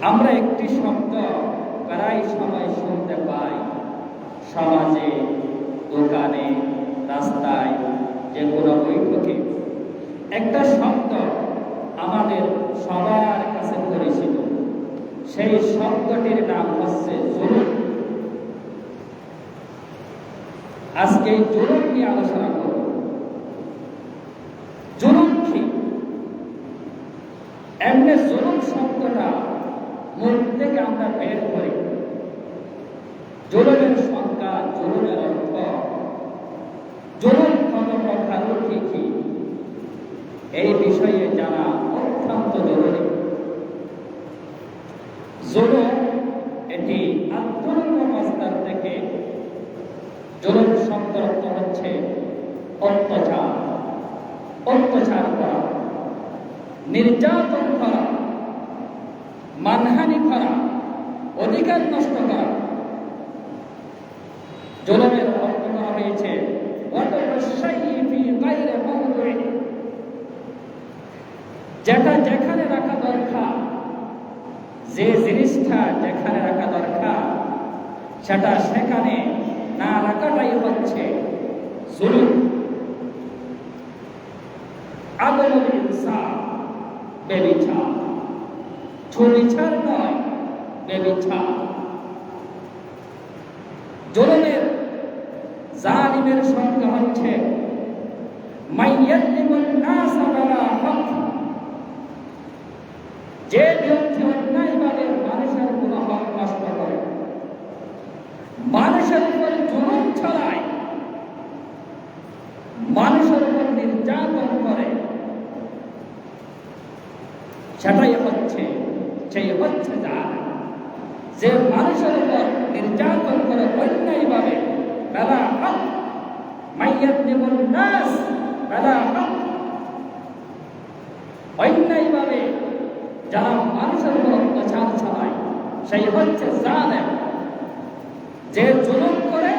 আমরা একটি শব্দ প্রায় সময় শুনতে পাই। সমাজে, দোকানে, রাস্তায় যে কোনো বৈঠকে। একটা শব্দ আমাদের সবার কাছে পরিচিত। সেই শব্দটির নাম হচ্ছে জরুর আজকে এই নিয়ে আলোচনা করব। জরুর কি? এমনি জরুর শব্দটা মুখ থেকে আমরা বের করি সংজ্ঞা জরুরের অর্থ। জরুর কত কি কি? এই বিষয়ে জানা অত্যন্ত জরুরি। জরুর এটি আত্মরঙ্গ মাস্টার থেকে জরুর শব্দের অর্থ হচ্ছে অত্যাচার। অত্যাচার করা। নির্যাতন করা। মানহানি করা, অধিকার নষ্ট করা। জলমের অর্থ করা হয়েছে যেটা যেখানে রাখা দরকার, যে জিনিসটা যেখানে রাখা দরকার, সেটা সেখানে না রাখাটাই হচ্ছে জুলুম। আদমুল ইনসান বেবিচার। সুবিচার নয় বেবিচার। জলমের জালিমের সংখ্যা হচ্ছে যে ব্যক্তি অন্যায়ভাবে মানুষের কোন হক নষ্ট করে মানুষের উপর জুলুম ছড়ায় মানুষের উপর নির্যাতন করে সেটাই হচ্ছে সেই হচ্ছে জালেম যে মানুষের উপর নির্যাতন করে অন্যায়ভাবে, বেলা হক মাইয়াত যেমন নাস, বেলা হক অন্যায়ভাবে যারা মানুষের উপর অত্যাচার চালায়, সেই হচ্ছে জালেম। যে জুলুম করে,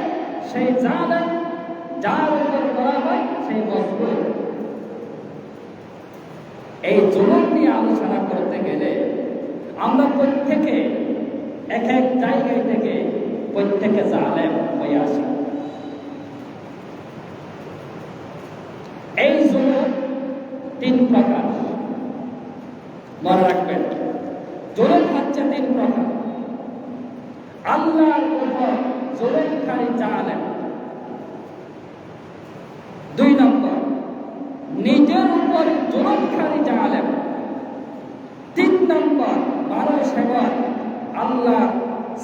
সেই জালেম। যার উপর করা হয়, সেই মজবুত এই জুলুম নিয়ে আলোচনা করতে গেলে আমরা প্রত্যেকে এক এক জায়গায় থেকে প্রত্যেকে জালেম হয়ে আসি। এই জুলুম তিন প্রকার। মনে রাখবেন, জুলুম হচ্ছে তিন প্রকার। আল্লাহর উপর জুলুমকারী জালেম দুই নম্বর নিজের উপর জুলুমকারী জালেম তিন নম্বর মানুষ এবং আল্লাহ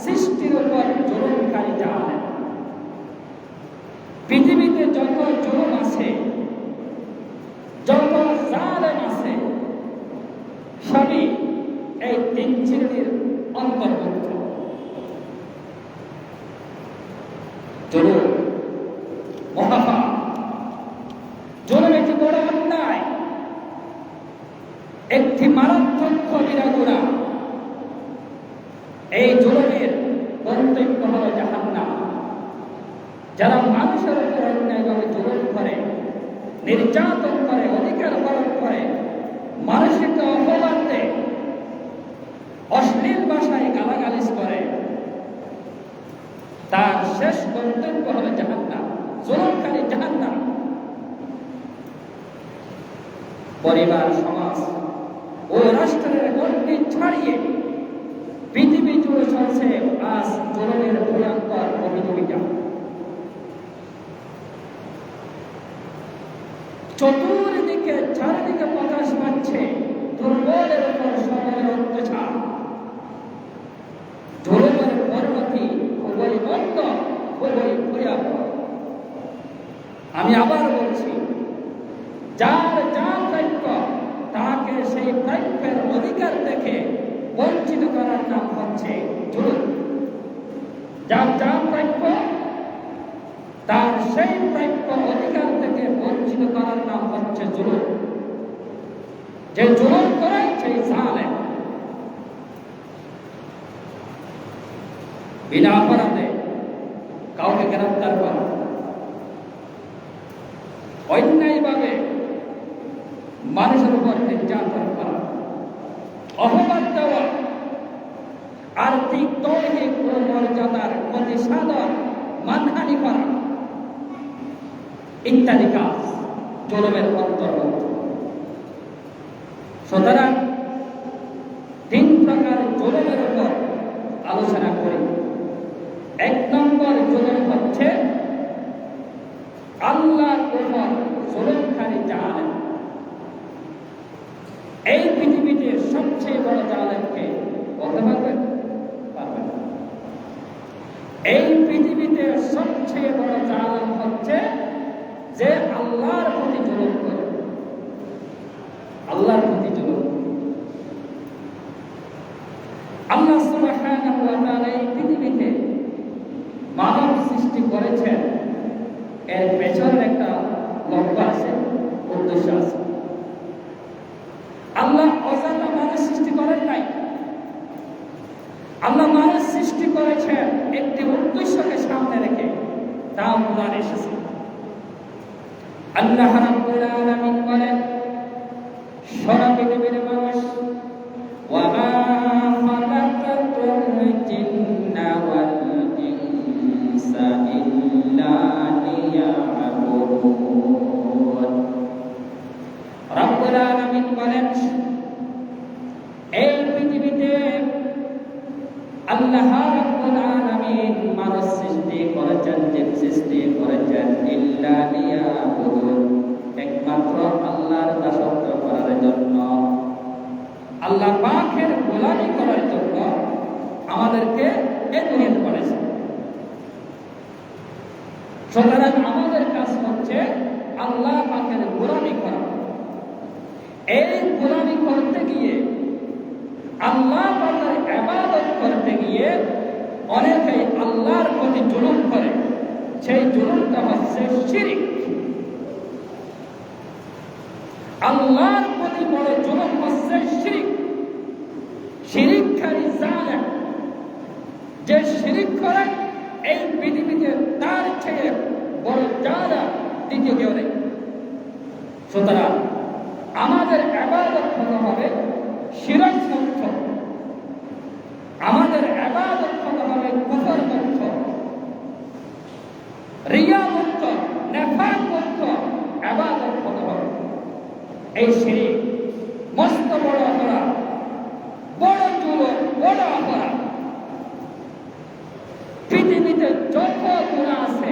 সৃষ্টির উপর জুলুমকারী জালেম পৃথিবীতে যত জুলুম আছে যত জালেম আছে সবই এই তিন শ্রেণির অন্তর্ভুক্ত জুলুম মহাপাপ জুলুম একটি বড় অন্যায়। একটি মারাত্মক কবিরা গুণা। এই জুলুমের গন্তব্য হল জাহান্নাম। যারা মানুষের উপর অন্যায়ভাবে জুলুম করে, নির্যাতন করে, অধিকার হরণ করে মানুষকে অপমান দেয়, অশ্লীল ভাষায় গালাগালিজ করে, তার শেষ গন্তব্য হলো জাহান্নাম, জুলুমকারী জাহান্নাম। পরিবার, সমাজ ও রাষ্ট্রের গণ্ডি ছাড়িয়ে পৃথিবী জুড়ে চলছে আজ জনের ভয়ঙ্কর প্রতিযোগিতা চতুর্দিকে, চারিদিকে প্রকাশ পাচ্ছে দুর্বলের উপর সবলের অত্যাচার জলনের পরিণতি খুবই মন্দ খুবই ভয়াবহ আমি আবার বলছি যার যা প্রাপ্য তাকে সেই প্রাপ্যের অধিকার থেকে বঞ্চিত করার নাম হচ্ছে জুলুম যার যা প্রাপ্য তার সেই প্রাপ্য অধিকার থেকে বঞ্চিত করার নাম হচ্ছে জুলুম যে জুলুম করে সেই জালেম। বিনা অপরাধে কাউকে গ্রেফতার করা। অন্যায়ভাবে মানুষের উপর নির্যাতন করা। অপবাদ দেওয়া। প্রতি দৈহিক ও মর্যাদার প্রতি সাদর মানহানি করা। ইত্যাদি কাজ জলমের অন্তর্গত। সুতরাং তিন প্রকার জলমের উপর আলোচনা করি এক নম্বর জলম হচ্ছে আল্লাহর উপর জলমকারী জালেম এই পৃথিবীতে সবচেয়ে বড় জালেমকে বলতে পারবেন পারবেন না। এই পৃথিবীতে সবচেয়ে বড় জালেম হচ্ছে যে আল্লাহর প্রতি জুলুম করে আল্লাহর প্রতি জুলুম আল্লাহ সুবহানাহু ওয়া তাআলা এই পৃথিবীতে মানব সৃষ্টি করেছেন এর পেছনে একটা লক্ষ্য আছে উদ্দেশ্য আছে আল্লাহ অজানা মানুষ সৃষ্টি করেন নাই আল্লাহ মানুষ সৃষ্টি করেছেন একটি উদ্দেশ্যকে সামনে রেখে তা কোরআন এসেছে। আল্লাহ বলেন আমাদেরকে এ করেছে সুতরাং আমাদের কাজ হচ্ছে আল্লাহ পাকের গোলামি করা। এই গোলামি করতে গিয়ে, আল্লাহ পাকের ইবাদত করতে গিয়ে অনেকেই আল্লাহর প্রতি জুলুম করে। সেই জুলুমটা হচ্ছে শিরিক। আল্লাহর প্রতি বড় জুলুম হচ্ছে শিরিক। শিরিককারী যে শিরিক করে, এই পৃথিবীতে তার চেয়ে বড় জালা দ্বিতীয় কেউ নেই। সুতরাং আমাদের আবাদত হতে হবে শিরক মুক্ত আমাদের আবাদত হতে হবে কুফর মুক্ত রিয়া মুক্ত নেফাক মুক্ত আবাদত হতে হবে। এই শিরিক মস্ত বড় অপরাধ বড় যুবক বড় অপরাধ পৃথিবীতে যত গুণা আছে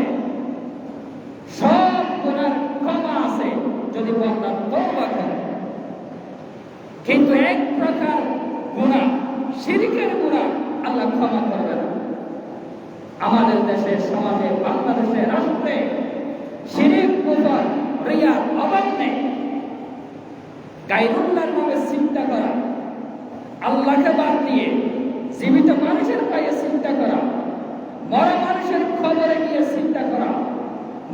সব গুণার ক্ষমা আছে যদি বান্দা তওবা করে কিন্তু এক প্রকার গুণা শিরিকের গুণা আল্লাহ ক্ষমা করবে না আমাদের দেশে সমাজে বাংলাদেশে রাষ্ট্রে শিরিক কুফর রিয়ার অভাব নেই গাইরুল্লাহর নামে চিন্তা করা আল্লাহকে বাদ দিয়ে জীবিত মানুষের পায়ে চিন্তা করা মরা মানুষের খবরে গিয়ে চিন্তা করা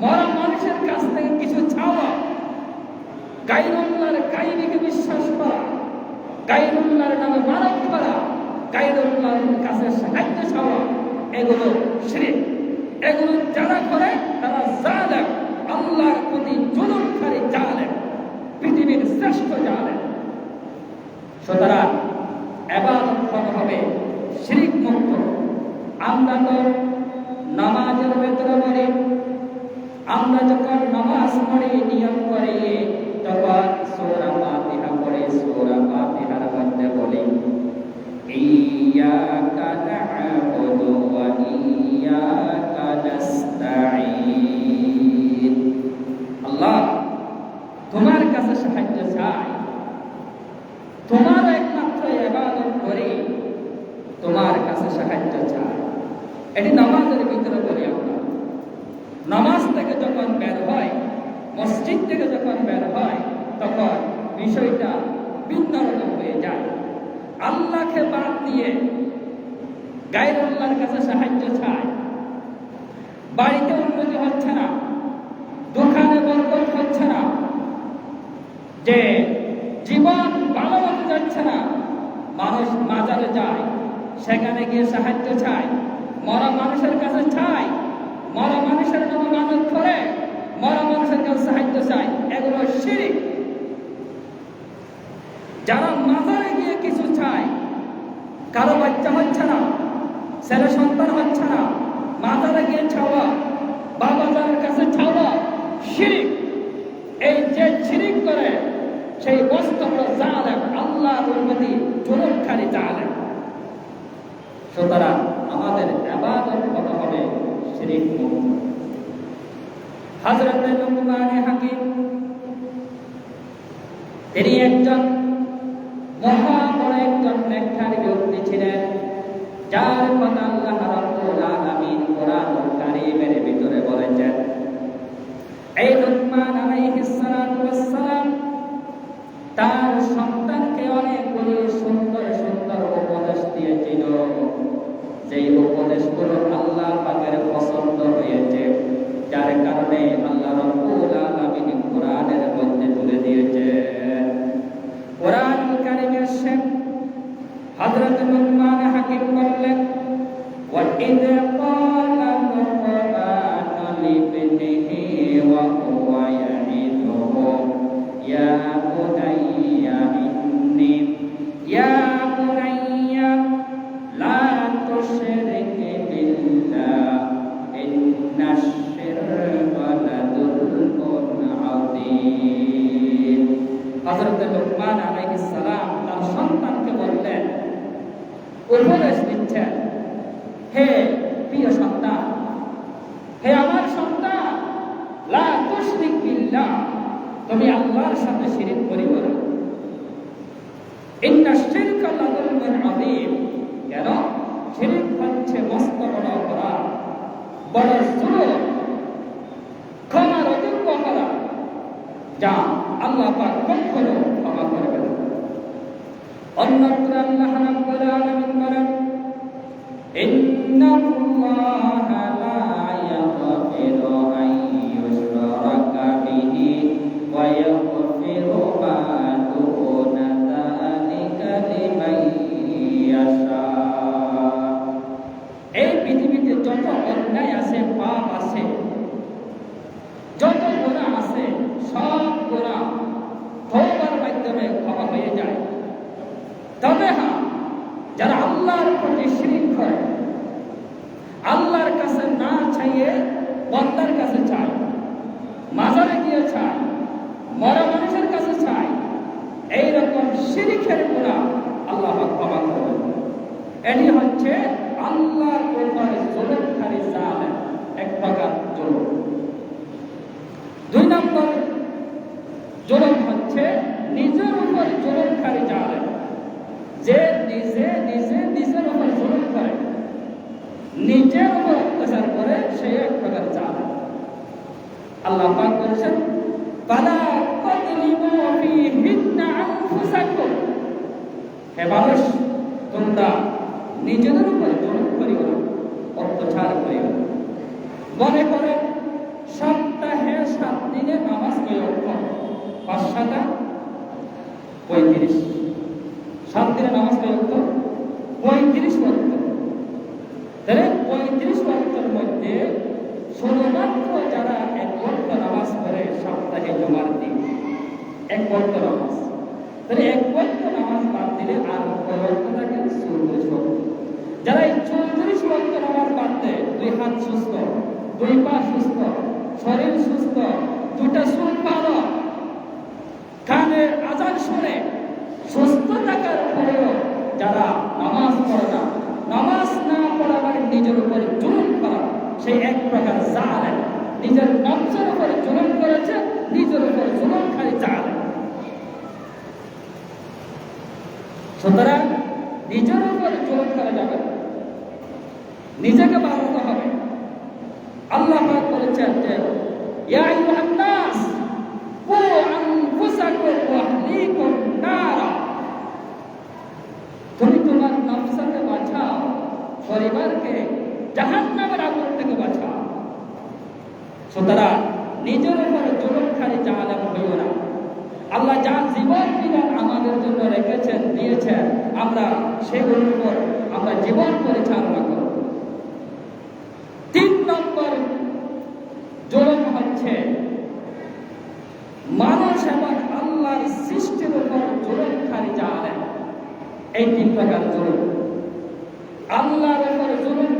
মরা মানুষের কাছ থেকে কিছু চাওয়া গাইরুল্লাহর কাহিনীকে বিশ্বাস করা গাইরুল্লাহর নামে মানব করা গাইরুল্লাহর কাছে সাহায্য চাওয়া এগুলো শিরিক এগুলো যারা করে তারা জালেম, আল্লাহর প্রতি জুলুমকারী জালেম, পৃথিবীর শ্রেষ্ঠ জালেম। সুতরাং এবাদত হতে হবে, শিরিক মুক্ত। আমরা তো নামাজের ভেতরে বলি আমরা যখন নামাজ পড়ি, নিয়ম করি, তখন সূরা ফাতিহা পড়ি সূরা ফাতিহার মধ্যে বলি না'বুদু ওয়া ইয়াকা নাস্তাঈন তোমার কাছে সাহায্য চাই। তোমার একমাত্র ইবাদত করি। তোমার কাছে সাহায্য চাই। এটি নামাজের ভিতরে বলি আমরা। নামাজ থেকে যখন বের হয়, মসজিদ থেকে যখন বের হয়, তখন বিষয়টা ভিন্ন রকম হয়ে যায়। আল্লাহকে বাদ দিয়ে গায়রুল্লাহর কাছে সাহায্য চায়। বাড়িতে উন্নতি হচ্ছে না, দোকানে বরকত হচ্ছে না, যে জীবন ভালো হতে যাচ্ছে না, মানুষ মাজারে যায়, সেখানে গিয়ে সাহায্য চায়, মরা মানুষের কাছে চায়, মরা মানুষের নামে মানত করে, মরা মানুষের কাছে সাহায্য চায়, এগুলো শিরিক। যারা মাজারে গিয়ে কিছু চায়, কারও বাচ্চা হচ্ছে না, ছেলে সন্তান হচ্ছে না মাতারা গিয়ে ছাওয়া, বাবা যার কাছে ছাওয়া, শিরিক। এই যে শিরিক করে, সেই বস্তু হলো জালেম, আল্লাহর প্রতি জুলুমকারী জালেম। সুতরাং আমাদের আবাদত কত হবে? শিরিক মুক্ত লুকমান হাকিম, তিনি একজন মহা বড় একজন নেককার ব্যক্তি ছিলেন যার কথা আল্লাহ রাব্বুল আলামিন কোরআন কারীমের in them. যা আল্লাহ পাক কখনো ক্ষমা করবে না অন্যত্র আল্লাহ রাব্বুল আলামিন বলেন ইন্নাল্লাহা লা ইয়াগফিরু আন ইউশরাকা বিহি ওয়া ইয়াগফিরু মা দুনা যালিকা লিমান ইয়াশা এই পৃথিবীতে যত অন্যায় আছে পাপ আছে যত গুনাহ আছে সব গুনাহ তওবার মাধ্যমে ক্ষমা হয়ে যায় তবে হ্যাঁ যারা আল্লাহর প্রতি শিরিক করে আল্লাহর কাছে না চাইয়ে বন্দার কাছে চায় মাজারে গিয়ে চায় মরা মানুষের কাছে চায় এইরকম শিরিকের গুণা আল্লাহ পাক ক্ষমা করবেন এটি হচ্ছে আল্লাহর উপরে জুলুমকারী জালেম এক প্রকার জুলুম দুই নম্বর জুলুম হচ্ছে নিজের উপর জুলুমকারী জালেম যে নিজে নিজে নিজের উপর জুলুম করে নিজের উপর অত্যাচার করে সে এক প্রকার জালেম আল্লাহ পাক বলেছেন পালা কতলিমু ফিহিন্না আনফুসাকুম হে মানুষ তোমরা নিজেদের উপর জুলুম করিও না অত্যাচার করিও না মনে করে সপ্তাহে সাত দিনে নামাজ কয়ক্ষণ পাঁচ সাতা পঁয়ত্রিশ সাত দিনে নামাজ কয়ক্ষণ পঁয়ত্রিশ ওয়াক্ত তাহলে পঁয়ত্রিশ ওয়াক্তের মধ্যে শুধুমাত্র যারা এক ওয়াক্ত নামাজ পড়ে, সপ্তাহে জমার দিন, এক ওয়াক্ত নামাজ। তাহলে এক ওয়াক্ত নামাজ বাদ দিলে আর কয় থাকে চৌত্রিশ ওয়াক্ত যারা এই চৌত্রিশ ওয়াক্ত নামাজ বাদ দেয়, দুই হাত সুস্থ, দুই পা সুস্থ, শরীর সুস্থ, দুটা চুল ভালো কানের আজান শুনে, সুস্থ থাকার পরেও যারা নামাজ পড়ে না, নামাজ না পড়া মানে নিজের উপরে জুলুম করা, সেই এক প্রকার নিজের নবসের উপরে জুলুম করেছে, নিজের উপরে জুলুম খাই জালে সুতরাং নিজের উপরে জুলুম করা যাবে নিজেকে বাঁচাতে হবে। আল্লাহ বলেছেন যে, ইয়া আইয়ুহান নাস কু আনফুসাকুম ওয়া আহলিকুম নারা তুমি তোমার নফসকে বাঁচাও পরিবারকে জাহান্নামের আগুন থেকে বাঁচাও সুতরাং নিজের উপরে জুলুমখানি জাহান্নাম হইও না আল্লাহ যা জীবন বিধান আমাদের জন্য রেখেছেন দিয়েছেন আমরা সেগুলোর উপর আমরা জীবন পরিচালনা করব তিন নম্বর জুলুম হচ্ছে মানুষ এবং আল্লাহর সৃষ্টির উপর জুলুম খালি জানেন এই তিন প্রকার জুলুম আল্লাহর উপর জুলুম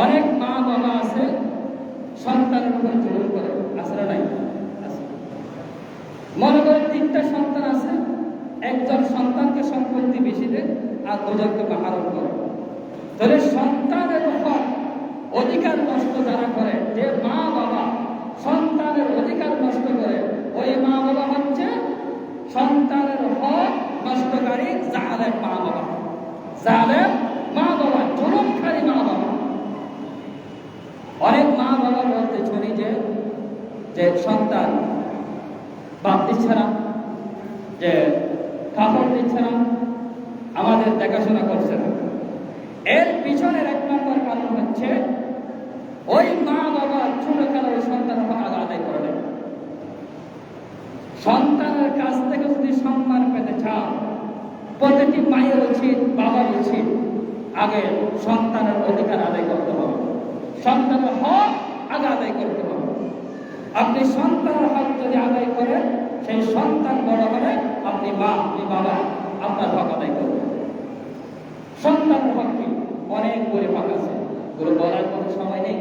অনেক মা বাবা আছে সন্তানের উপর জোর করে আসলে নাই। মনে করেন তিনটা সন্তান আছে, একজন সন্তানকে সম্পত্তি বেশি দেয়, আর দুজনকে বাহারণ করে। তাহলে সন্তানের উপর অধিকার নষ্ট যারা করে, যে মা বাবা সন্তানের অধিকার নষ্ট করে, ওই মা বাবা হচ্ছে সন্তানের হক নষ্টকারী, জালেম মা বাবা। জালেম মা বাবা জুলুমকারী মা বাবা অনেক মা বাবা বলতে শুনি যে যে সন্তান, বাপ দিচ্ছে না যে কাপড় দিচ্ছে না আমাদের দেখাশোনা করছে না এর পিছনের এক নম্বর কারণ হচ্ছে, ওই মা বাবা ছোট খেলা ওই সন্তানের আগে আদায় করে দেয়। সন্তানের কাছ থেকে যদি সম্মান পেতে চাও, প্রতিটি মায়ের উচিত, বাবার উচিত, আগে সন্তানের অধিকার আদায় করতে হবে। সন্তানের হক আগে আদায় করতে হবে। আপনি সন্তানের হক যদি আদায় করেন, সেই সন্তান বড় হলে আপনি মা, আপনি বাবা, আপনার হক আদায় করবেন। সন্তানের হক কি? অনেক পরিপাক আছে। গুলো বলার কোনো সময় নেই।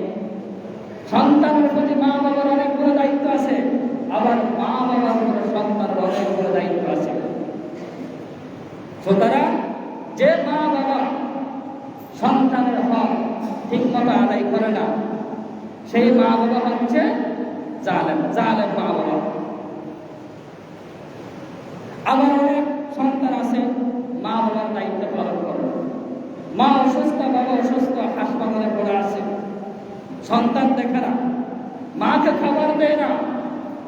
সন্তানের প্রতি মা বাবার অনেকগুলো দায়িত্ব আছে। আবার মা বাবার উপরে সন্তানের অনেকগুলো দায়িত্ব আছে। সুতরাং যে মা বাবা সন্তানের হক ঠিকমতো আদায় করে না। সেই মা বাবা হচ্ছে জালেম জালেম মা বাবা। আবার অনেক সন্তান আছে, মা বাবার দায়িত্ব পালন করে। মা অসুস্থ, বাবা অসুস্থ, হাসপাতালে পড়ে আছে। সন্তান দেখে না। মাকে খাবার দেয় না,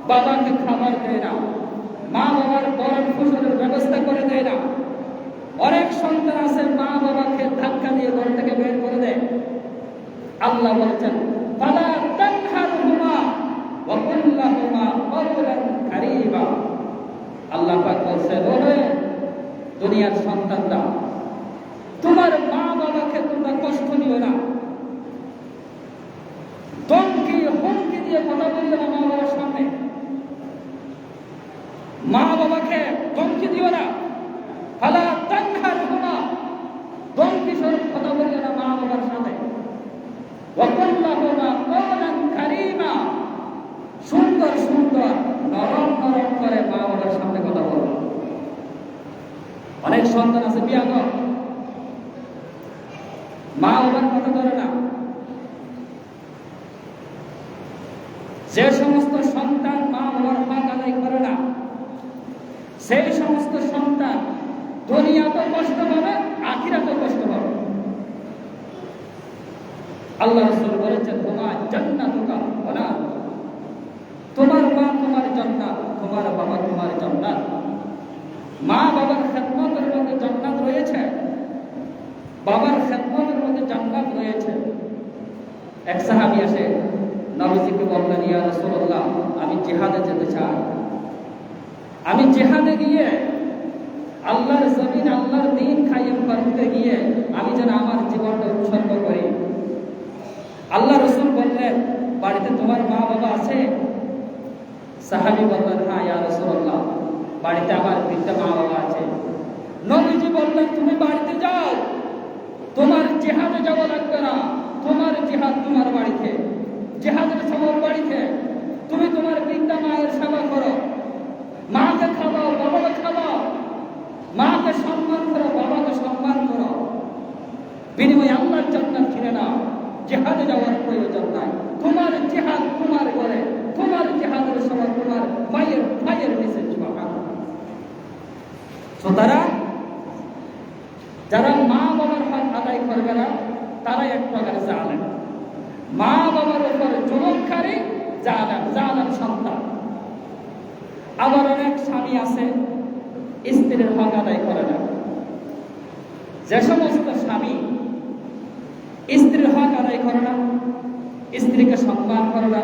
বাবাকে খাবার দেয় না। মা বাবার বরণ ফসলের ব্যবস্থা করে দেয় না। অনেক সন্তান আছে, মা বাবাকে ধাক্কা দিয়ে ঘর থেকে বের করে দেয়। আল্লাহ বলেছেন, ফালা তানহারহুমা ওয়া কুল লাহুমা কওলান কারীমা আল্লাহ পাক বলছে ওরে দুনিয়ার সন্তানরা, তোমার মা বাবাকে তোমরা কষ্ট দিও না। দমকি হুমকি দিয়ে কথা বলবে না মা বাবার সামনে। মা বাবাকে দমকি দিও না ফালা তানহার হুমা দমকি স্বরূপ কথা বলবে না মা বাবার সামনে ওয়াকুল্লাহুমা কওলান কারীমা সুন্দর সুন্দর নরম নরম করে মা বাবার সামনে কথা বলবে অনেক সন্তান আছে, বিয়া মা বাবার কথা ধরে না। যে সমস্ত সন্তান মা বাবার হক আদায় করে না, সেই সমস্ত সন্তান দুনিয়াতে কষ্ট পাবে আখিরাতে কষ্ট পাবে। আল্লাহ রসুল বলেছেন তোমার জান্নাতুকা ওলা। তোমার মা তোমার জান্নাত, তোমার বাবা তোমার জান্নাত। মা বাবার খেদমতের মধ্যে জান্নাত রয়েছে বাবার খেদমতের মধ্যে জান্নাত রয়েছে এক সাহাবি আসে নবীজিকে বললেন, ইয়া রাসূলুল্লাহ, আমি জেহাদে যেতে চাই। আমি জেহাদে গিয়ে আল্লাহর জমিন, আল্লাহর দিন কায়েম করতে গিয়ে আমি যেন আমার জীবনটা উৎসর্গ করি। আল্লাহ রসুল বললেন, বাড়িতে তোমার মা বাবা আছে? সাহাবি বললেন হ্যাঁ ইয়া রাসূলুল্লাহ, বাড়িতে আমার বৃদ্ধা মা বাবা আছে। নবীজি বললেন, তুমি বাড়িতে যাও, তোমার জেহাদে যাওয়া লাগবে না। তোমার জেহাদ তোমার বাড়িতে। জেহাদের সবার বাড়িতে। তুমি তোমার বৃদ্ধা মায়ের সেবা করো। মাকে খাওয়াও, বাবাকে খাওয়াও। মাকে সম্মান করো, বাবাকে সম্মান করো। বিনিময়ে আল্লাহর জান্নাত কিনে নাও। জেহাদে যাওয়ার প্রয়োজন নাই। তোমার জেহাদ তোমার ঘরে। তোমার জেহাদের সময় তোমার মায়ের, ভাইয়ের নিচে সুতরাং যারা মা বাবার হক আদায় করবে না তারাই এক প্রকার জালেম। মা বাবার উপর জুলুমকারী জালেম জালেম সন্তান। আবার অনেক স্বামী আছে, স্ত্রীর হক আদায় করে না। যে সমস্ত স্বামী স্ত্রীর হক আদায় করে না, স্ত্রীকে সম্মান করে না,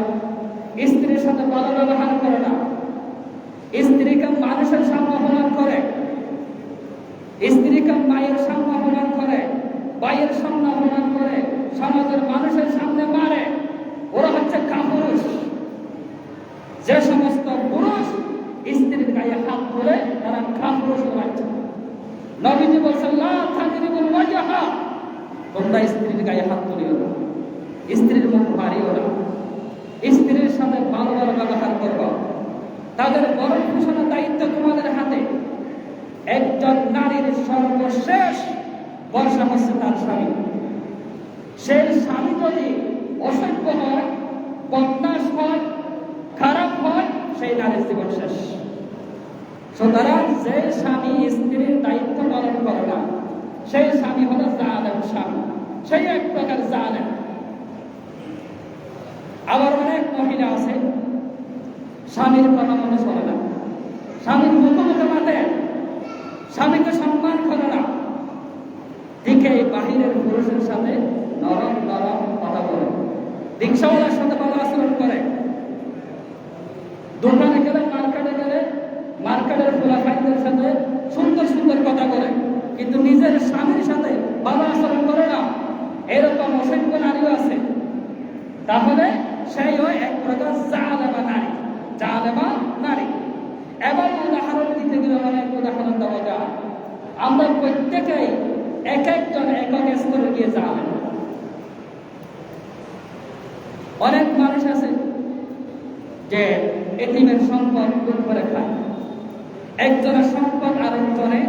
স্ত্রীর সাথে ভালো ব্যবহার করে না, স্ত্রীকে মানুষের সামনে অপমান করে, স্ত্রীকে মায়ের সামনে অপমান বাইয়ের সামনে অপমান করে, সমাজের মানুষের সামনে মারে। ওরা হচ্ছে কাপুরুষ। যে সমস্ত পুরুষ স্ত্রীর গায়ে হাত ধরে তারা কাপুরুষ বাচ্চা নবীজি বলছেন তোমরা স্ত্রীর গায়ে হাত তুলি স্ত্রীর মুখ মারিও না। স্ত্রীর সাথে ভালো ভালো ব্যবহার করব। তাদের গরম পোষণের দায়িত্ব তোমাদের হাতে। একজন নারীর সর্বশেষ বর্ষা হচ্ছে তার স্বামী। সেই স্বামী যদি অসভ্য হয় বদমাস হয়, খারাপ হয়, সেই নারীর জীবন শেষ। সুতরাং যে স্বামী স্ত্রীর দায়িত্ব পালন করে না, সেই স্বামী হলো জালেম স্বামী। সেই এক প্রকার জালেম। আবার অনেক মহিলা আছে, স্বামীর কথা মনে চলে না। স্বামীর মুখে মুখে মাতে স্বামীকে সম্মান করে না। দিকে পুরুষের সাথে নরম নরম কথা বলে। রিক্সাওয়ালার সাথে ভালো আচরণ করে। দোকানে গেলে, মার্কেটে গেলে, মার্কেটের খোলাফাইদের সাথে সুন্দর সুন্দর কথা বলে। কিন্তু নিজের স্বামীর সাথে ভালো আচরণ করে না। এরকম অসংখ্য নারীও আছে। তাহলে সেই হয় এক প্রকার জালেমা নারী। জালেমা নারী। এবার উদাহরণ দিতে গেলে অনেক উদাহরণ দেওয়া যায়। আমরা প্রত্যেকেই এক একজন একক স্তরে গিয়ে যাবেন। অনেক মানুষ আছে যে এতিমের সম্পদ করে খায়। একজনের সম্পদ আরেকজনে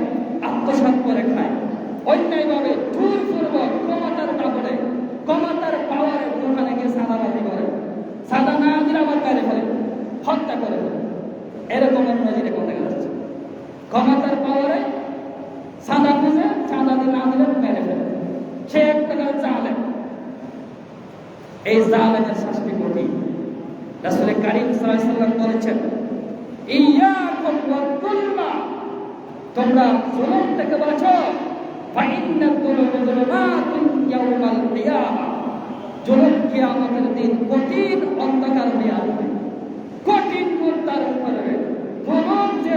আত্মসাৎ করে খায় অন্যায়ভাবে জোরপূর্বক ক্ষমতার কাপড়ে ক্ষমতার পাওয়ারের দোকানে গিয়ে সাদাবাজি করে সাদা না দিলে আবার মেরে ফেলে হত্যা করে ফেলে এরকম নজিরে কথা গেছে ক্ষমতার পাওয়ারে সাদা খুঁজে সাদা দিয়ে না দিলে মেরে ফেলে সে এক প্রকার জালেম এই জালেমের শাস্তি কঠিন রাসূল কারীম সাল্লাম বলেছেন ইয়াকুম যুলমা তোমরা জুলুম থেকে বাঁচো। ফাইন্না যুলুমাতুন ইয়াউমাল কিয়ামা। জুলুম কিয়ামতের দিন কঠিন অন্ধকার হয়ে আসবে। কঠিন তার উপরে জুলুম যে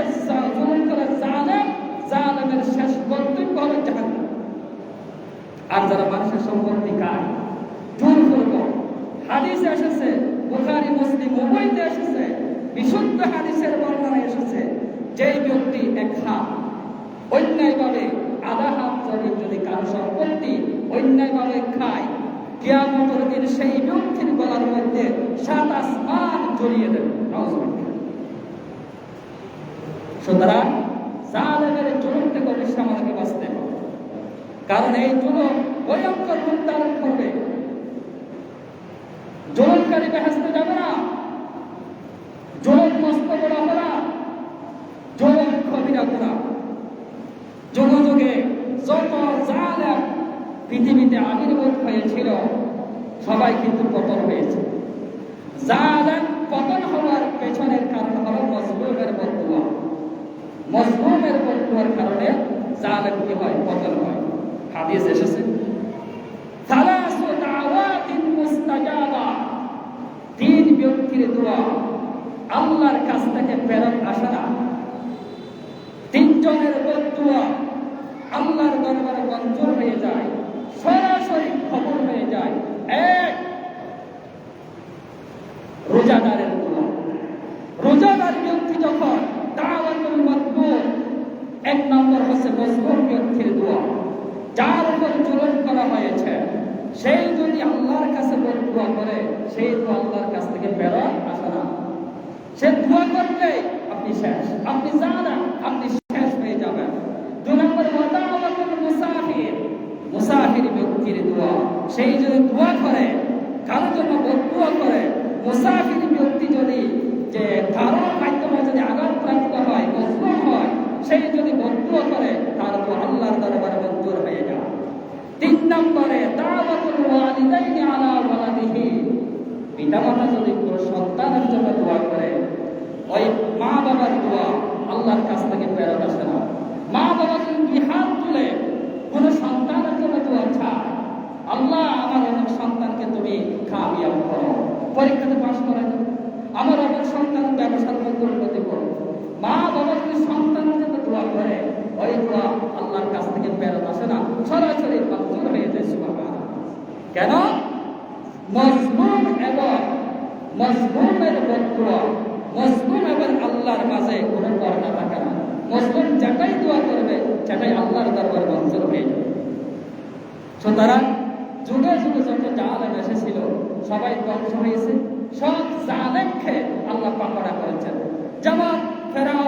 জুলুম করে জালেম, জালেমের শেষ গন্তব্য হলো জাহান্নাম। আর যারা মানুষের সম্পত্তি করব হাদিসে এসেছে, বুখারী, মুসলিম, উভয়তে এসেছে, বিশুদ্ধ হাদিসের বর্ণনা এসেছে, যেই ব্যক্তি এক হাত, অন্যায়ভাবে আধা হাত যদি যদি কারও সম্পত্তি অন্যায়ভাবে খায়, কিয়ামতের দিন সেই ব্যক্তির গলার মধ্যে সাত আসমান জড়িয়ে দেবে। সুতরাং জালেমের জুলুম থেকে অবশ্যই আমাদেরকে বাঁচতে হবে কারণ এই জুলুম ভয়ঙ্কর জুলুমকারী বেহেস্তে যাবে না জুলুম মস্ত বড় অপরাধ জুলুম কবিরা গুণা যুগ যুগে যত জালেম পৃথিবীতে আবির্ভূত হয়েছিল সবাই কিন্তু পতন হয়েছে জালেম পতন হওয়ার পেছনের কারণ হলো মজলুমের বদুয়া মজলুমের বদুয়ার কারণে জালেম কি হয় পতন হয় হাদিস এসেছে সালাসু দাওয়াতিন মুস্তাজাবা তিন ব্যক্তির দোয়া আল্লাহর কাছ থেকে প্রেরণ আসে না তিনজনের বদুয়া আল্লাহর দরবারে মঞ্জুর হয়ে যায় সরাসরি খবর হয়ে যায় এক রোজাদারের দোয়া রোজাদার ব্যক্তি যখন এক নম্বর হচ্ছে মজবুর ব্যক্তির দোয়া। যার উপর জুলুম করা হয়েছে সেই যদি আল্লাহর কাছে দোয়া করে সেই তো আল্লাহর কাছ থেকে বেরোয় আসে না। সে দোয়া করলে আপনি শেষ। আপনি জানা আপনি শেষ হয়ে যাবেন দুই নম্বর ওয়াদাওয়াতুল মুসাফির মুসাফির ব্যক্তির দোয়া সেই যদি দোয়া করে কারও জন্য বদুয়া করে মুসাফির ব্যক্তি যদি যে কারও মাধ্যমে যদি আঘাত প্রাপ্ত হয় মজলুম হয় সেই যদি বদুয়া করে তার তো আল্লাহর দরবারে মঞ্জুর হয়ে যায় তিন নম্বরে দাওয়াতুল ওয়ালিদাইনি আলা ওয়ালাদিহি পিতামাতা যদি কোনো সন্তানের জন্য দোয়া করে ওই মা বাবার দোয়া আল্লাহর কাছ থেকে প্রেরণ আসে না। মা বাবা যদি হাত তুলে কোনো সন্তানের জন্য দোয়া চায়, আল্লাহ আমার অনেক সন্তানকে তুমি কামিয়াব করো। পরীক্ষাতে পাশ করে আমার অনেক সন্তান ব্যবসার মধ্যে উন্নতি করো। মা বাবা যদি সন্তানের জন্য দোয়া করে, ওই দোয়া আল্লাহর কাছ থেকে প্রেরণ আসে না। সরাসরি মঞ্জুর হয়ে যায়, সুবহানাল্লাহ। কেন? সেটাই আল্লাহর দরবার মঞ্জুর হয়ে যাবে। সুতরাং যুগে যুগে যত জালেম এসেছিল, সবাই ধ্বংস হয়েছে। সব জালেমকে আল্লাহ পাকড়া করেছেন। যেমন ফেরাও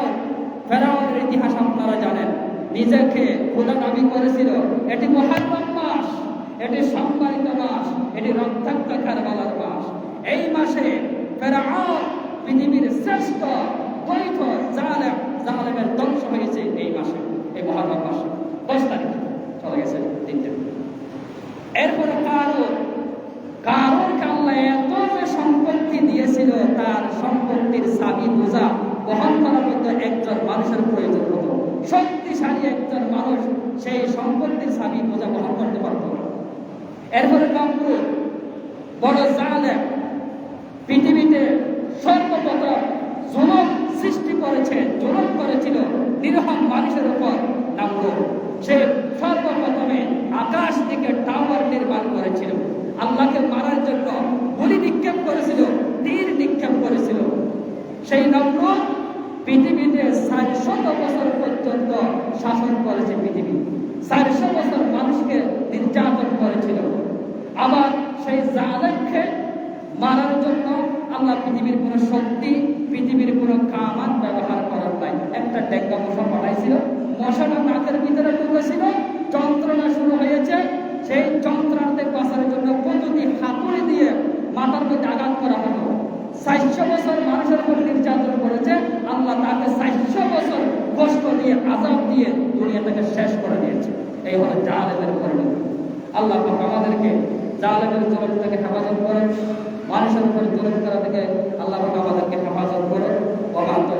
ফেরাউনের ইতিহাস আপনারা জানেন, নিজেকে খোদা দাবি করেছিল, এটি মহাত্মা মাস, এটি সম্মানিত মাস, এটি রক্তাক্তাকার বালার মাস। এই মাসে ফেরাও পৃথিবীর শ্রেষ্ঠ বৈধ জালেম, জালেমের ধ্বংস হয়েছে এই মাসে। এই মহারম মাসে। দশ তারিখে চলে গেছে তিনটে। এরপরে কারণ কারণ আল্লাহ এত যে সম্পত্তি দিয়েছিল, তার সম্পত্তির সাবি বোঝা বহন করার মতো একজন মানুষের প্রয়োজন হতো। শক্তিশালী একজন মানুষ সেই সম্পত্তির সাবি বোঝা বহন করতে পারত এরপরে নমরুদ বড় জালেম, পৃথিবীতে সর্বপ্রথম জুলুম সৃষ্টি করেছে জুলুম করেছিল নিরহম মানুষের উপর নমরুদ সে সর্বপ্রথমে আকাশ থেকে টাওয়ার নির্মাণ করেছিল। আল্লাহকে মারার জন্য গুলি নিক্ষেপ করেছিল, তীর নিক্ষেপ করেছিল। সেই নমরুদ পৃথিবীতে চারশত বছর পর্যন্ত শাসন করেছে পৃথিবী। চারশো বছর মানুষকে নির্যাতন করেছিল। আবার সেই জালেমকে মারার জন্য আল্লাহ পৃথিবীর কোনো শক্তি পৃথিবীর কোনো কামান ব্যবহার করার নাই। একটা ডেঙ্গা মশা পাঠাইছিল মশাটা নাকের ভিতরে ঢুকেছিল, যন্ত্রণা শুরু হয়েছে। সেই যন্ত্রণাতে বাঁচার জন্য প্রতিটি হাতুড়ি দিয়ে মাথার মধ্যে আঘাত করা হলো। চারশো বছর মানুষের উপর নির্যাতন করেছে। আল্লাহ তাকে চারশো বছর কষ্ট দিয়ে, আজাব দিয়ে দুনিয়াটাকে শেষ করে দিয়েছে। এই হলো জালেমের পরিণতি আল্লাহ আমাদেরকে জালেমের জলম থেকে হেফাজত করেন। মানুষের উপরে জুলুম করা থেকে আল্লাহ আমাদেরকে হেফাজত করে অবান্তর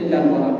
ইল্লাল বলা